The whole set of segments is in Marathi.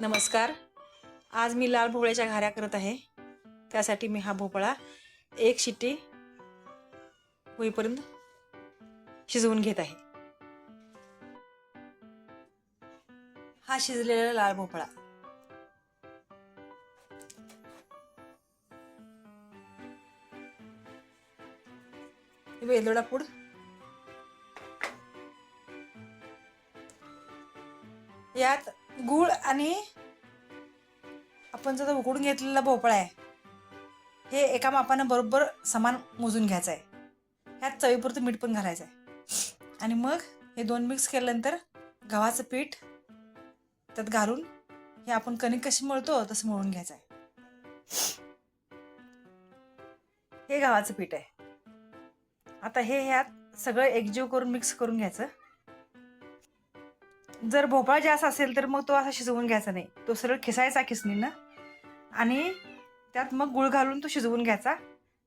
नमस्कार. आज मी लाल भोपळ्याच्या घाऱ्या करत आहे. त्यासाठी मी हा भोपळा एक शिट्टी होईपर्यंत शिजवून घेत आहे. हा शिजलेला लाल भोपळा. वेलदोडा पूड. यात गूळ आणि आपण जो उकडून घेतलेला भोपळा आहे हे एका मापानं बरोबर समान मोजून घ्यायचं आहे. ह्यात चवीपुरतं मीठ पण घालायचं आहे. आणि मग हे दोन मिक्स केल्यानंतर गव्हाचं पीठ त्यात घालून हे आपण कणिक कशी मळतो तसं मळून घ्यायचं आहे. हे गव्हाचं पीठ आहे. आता हे ह्यात सगळं एकजीव करून मिक्स करून घ्यायचं. जर भोपळा जास्त असेल तर मग तो असा शिजवून घ्यायचा नाही. तो सरळ खिसायचा खिसणीनं आणि त्यात मग गुळ घालून तो शिजवून घ्यायचा.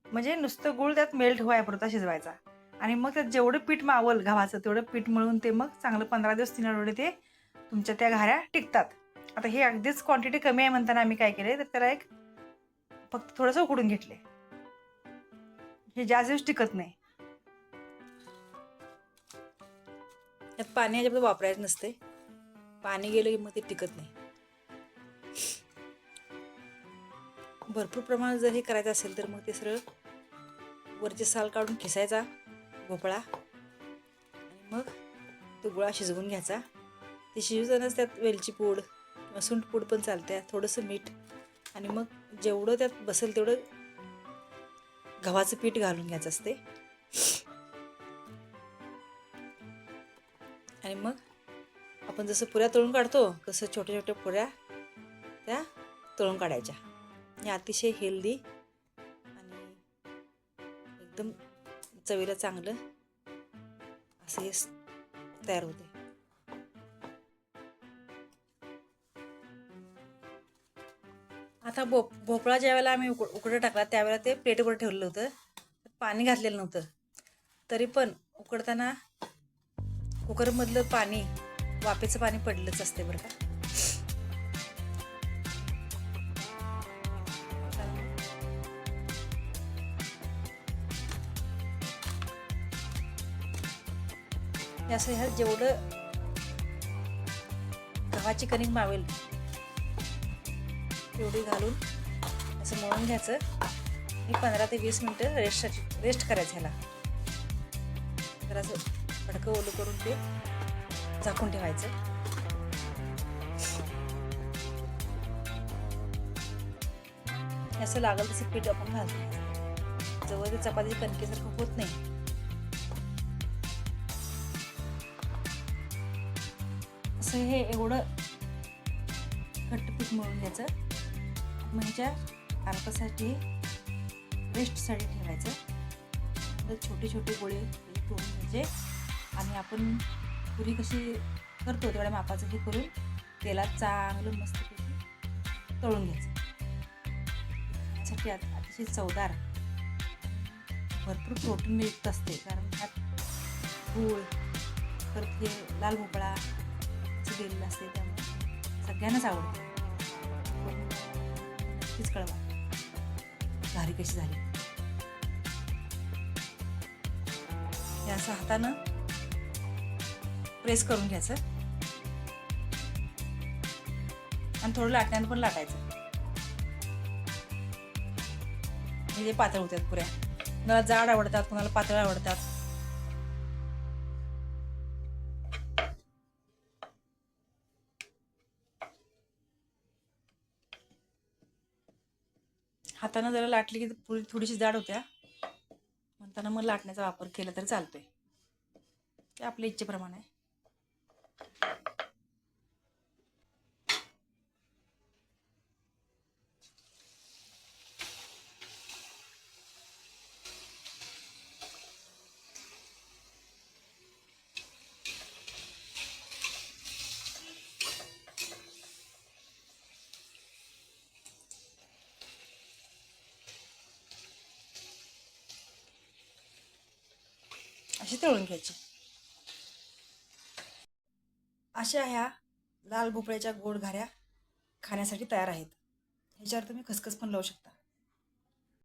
म्हणजे नुसतं गुळ त्यात मेल्ट व्हायपुरता शिजवायचा. आणि मग त्यात जेवढं पीठ मावल गव्हाचं तेवढं पीठ मळून ते मग चांगलं पंधरा दिवस तीन आठवडे ते तुमच्या त्या घाऱ्या टिकतात. आता हे अगदीच क्वांटिटी कमी आहे म्हणताना आम्ही काय केले तर त्याला एक फक्त थोडंसं उकडून घेतले हे जास्त दिवस टिकत नाही. यात पाणी अजिबात वापरायचं नसते पाणी गेलं की मग ते टिकत नाही. भरपूर प्रमाणात जर हे करायचं असेल तर मग ते सरळ वरचे साल काढून खिसायचा भोपळा आणि मग तो गोळा शिजवून घ्यायचा. ते शिजवतानाच त्यात वेलची पूड किंवा सुंठ पूड पण चालते थोडंसं मीठ आणि मग जेवढं त्यात बसेल तेवढं गव्हाचं पीठ घालून घ्यायचं असते आणि मग आपण जसं पुऱ्या तळून काढतो तसं छोट्या छोट्या पुऱ्या त्या तळून काढायच्या. या अतिशय हेल्दी आणि एकदम चवीला चांगलं असं हे तयार होते. आता भोप भोपळा ज्या वेळेला आम्ही उकड उकडं टाकला त्यावेळेला ते प्लेटवर ठेवलेलं होतं. पाणी घातलेलं नव्हतं. तरी पण उकडताना कुकरमधलं पाणी वाफेचं पाणी पडलंच असते बरं का. असं ह्यात जेवढं गव्हाची कणिक मावेल तेवढी घालून असं मळून घ्यायचं. आणि पंधरा ते वीस मिनटं रेस्ट रेस्ट करायचं ह्याला. तर असं फडकं ओलं करून ते झाकून ठेवायचं. असं लागल तसं पीठ आपण घालतो. जवळ ते चपाती कणकेसारखं होत नाही. असं हे एवढं घट्ट पीठ मळून घ्यायचं. म्हणजे ह्याच्या वेस्टसाठी रेस्टसाठी ठेवायचं. तर छोटे छोटे गोळे तोडून आणि आपण पुरी कशी करतो तेवढ्या मापाचं हे करून तेलात चांगलं मस्तपैकी तळून घ्यायचं. साठी अतिशय चवदार भरपूर प्रोटीनयुक्त असते कारण त्यात गूळ परत हे लाल भोपळा गेलेलं असते त्यामुळे सगळ्यांनाच आवडते. नक्कीच कळवा. घारी कशी झाली. असं हातानं प्रेस करून घ्यायचं. आणि थोडं लाटण्यानं पण लाटायचं. हे पातळ होतात पुऱ्या. कुणाला जाड आवडतात कुणाला पातळ आवडतात. हातानं जरा लाटली की पुरी थोडीशी जाड होत्या. म्हणताना मग लाटण्याचा वापर केला तर चालतोय. ते आपल्या इच्छेप्रमाणे. आहे. अशी तळून घ्यायची अशा ह्या लाल भोपळ्याच्या गोड घाऱ्या खाण्यासाठी तयार आहेत. ह्याच्यावर तुम्ही खसखस पण लावू शकता.